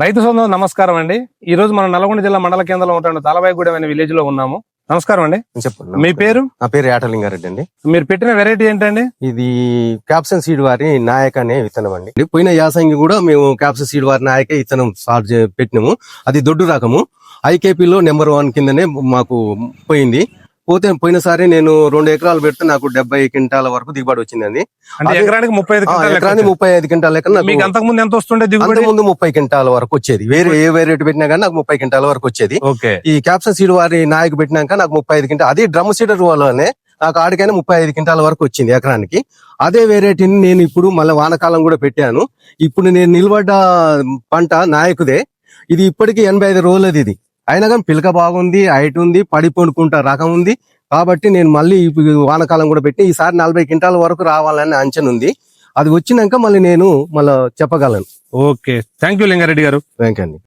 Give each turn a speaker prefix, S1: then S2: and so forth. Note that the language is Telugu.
S1: రైతు సోదరు నమస్కారం అండి. ఈ రోజు మనం నల్గొండ జిల్లా మండల కేంద్రంలో ఉంటున్న తాలబాయిగూడెం అనే విలేజ్లో ఉన్నాము. నమస్కారం అండి.
S2: చెప్పండి.
S1: మీ పేరు?
S2: నా పేరు ఏటలింగారెడ్డి అండి.
S1: మీరు పెట్టిన వెరైటీ ఏంటండి?
S2: ఇది క్యాప్సన్ సీడ్ వారి నాయక్ అనే విత్తనం అండి. పోయిన యాసంగి కూడా మేము క్యాప్సన్ సీడ్ వారి నాయకే విత్తనం స్టార్ట్ పెట్టినాము. అది దొడ్డు రకము. ఐకేపీలో నెంబర్ వన్ కిందనే మాకు పోయింది. పోతే పోయినసారి నేను రెండు ఎకరాలు పెడితే నాకు డెబ్బై క్వింటాల వరకు దిగుబడి వచ్చిందండి.
S1: అంటే ఎకరానికి ముప్పై ఐదు
S2: ఎకరానికి. ముప్పై ఐదు క్వింటాల లెక్క
S1: మీకు అంతకు ముందు ఎంత వస్తుండే దిగుబడి?
S2: ముందు ముప్పై క్వింటాల వరకు వచ్చేది. వేరే ఏ వేరేటి పెట్టినా కానీ నాకు ముప్పై క్వింటాల వరకు వచ్చేది.
S1: ఓకే.
S2: ఈ క్యాప్సన్ సీడ్ వారి నాయకు పెట్టినాక నాకు ముప్పై ఐదు క్వింటాల్ అది డ్రమ్ సీడర్ వల్లనే నాకు ఆడికైనా ముప్పై ఐదు క్వింటాల వరకు వచ్చింది ఎకరానికి. అదే వెరైటీని నేను ఇప్పుడు మళ్ళీ వానకాలం కూడా పెట్టాను. ఇప్పుడు నేను నిలబడ్డ పంట నాయకుదే. ఇది ఇప్పటికి ఎనభై ఐదు రోజులది ఇది. అయినా కానీ పిలక బాగుంది హైట్ ఉంది పడి పండుకుంటా రకం ఉంది. కాబట్టి నేను మళ్ళీ వానకాలం కూడా పెట్టి ఈసారి నలభై క్వింటాల వరకు రావాలని అంచనా ఉంది. అది వచ్చినాక మళ్ళీ నేను మళ్ళీ చెప్పగలను.
S1: ఓకే. థ్యాంక్ యూ లింగారెడ్డి గారు.
S2: థ్యాంక్ అండి.